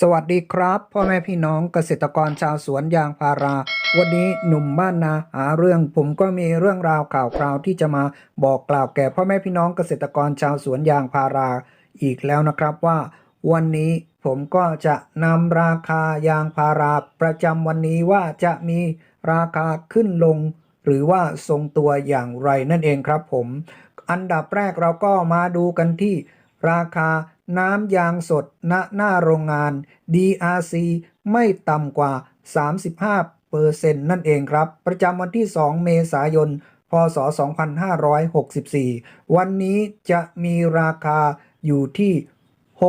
สวัสดีครับ พ่อแม่พี่น้องเกษตรกรชาวสวนยางพารา วันนี้หนุ่มบ้านนาหาเรื่อง ผมก็มีเรื่องราวข่าวคราวที่จะมาบอกกล่าวแก่พ่อแม่พี่น้องเกษตรกรชาวสวนยางพารา อีกแล้วนะครับว่า วันนี้ผมก็จะนำราคายางพาราประจำวันนี้ว่าจะมีราคาขึ้นลง หรือว่าทรงตัวอย่างไรนั่นเองครับผม อันดับแรกเราก็มาดูกันที่ราคา น้ำยางสดณหน้าโรงงาน DRC ไม่ต่ำกว่า 35เปอร์เซ็นต์นั่นเองครับ ประจำวันที่ 2 เมษายน พศ 2564 วันนี้จะมีราคาอยู่ที่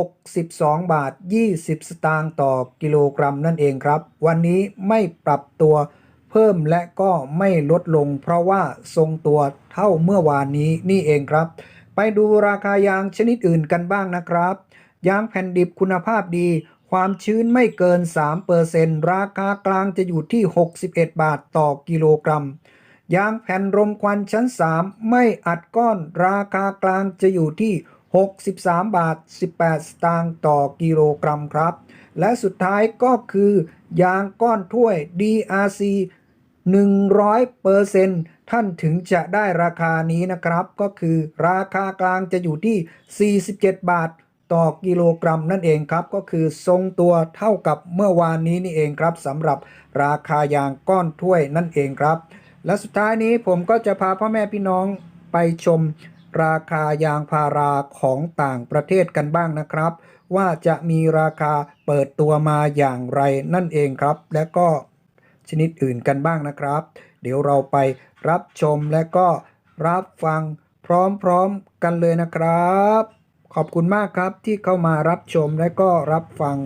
62 บาท 20 สตางค์ต่อกิโลกรัมนั่นเองครับ วันนี้ไม่ปรับตัวเพิ่มและก็ไม่ลดลงเพราะว่าทรงตัวเท่าเมื่อวานนี้นี่เองครับ ไปดูราคายางชนิดอื่นกันบ้างนะครับ ยางแผ่นดิบคุณภาพดี ความชื้นไม่เกิน 3%ราคากลางจะอยู่ที่ 61 บาทต่อกิโลกรัม ยางแผ่นรมควันชั้น 3 ไม่อัดก้อน ราคากลางจะอยู่ที่ 63 บาท 18 สตางค์ต่อกิโลกรัมครับ และสุดท้ายก็คือยางก้อนถ้วย DRC 100% ท่านถึงจะได้ราคานี้นะครับ ก็คือราคากลางจะอยู่ที่ 47 บาทต่อกิโลกรัมนั่นเองครับ ก็คือทรงตัวเท่ากับเมื่อวานนี้นี่เองครับสำหรับราคายางก้อนถ้วยนั่นเองครับ และสุดท้ายนี้ผมก็จะพาพ่อแม่พี่น้องไปชมราคายางพาราของต่างประเทศกันบ้างนะครับ ว่าจะมีราคาเปิดตัวมาอย่างไรนั่นเองครับ และก็ชนิดอื่นกันบ้างนะครับ เดี๋ยวเราไปรับชมและก็รับฟังพร้อมๆกันเลยนะครับ ขอบคุณมากครับที่เข้ามารับชมและก็รับฟัง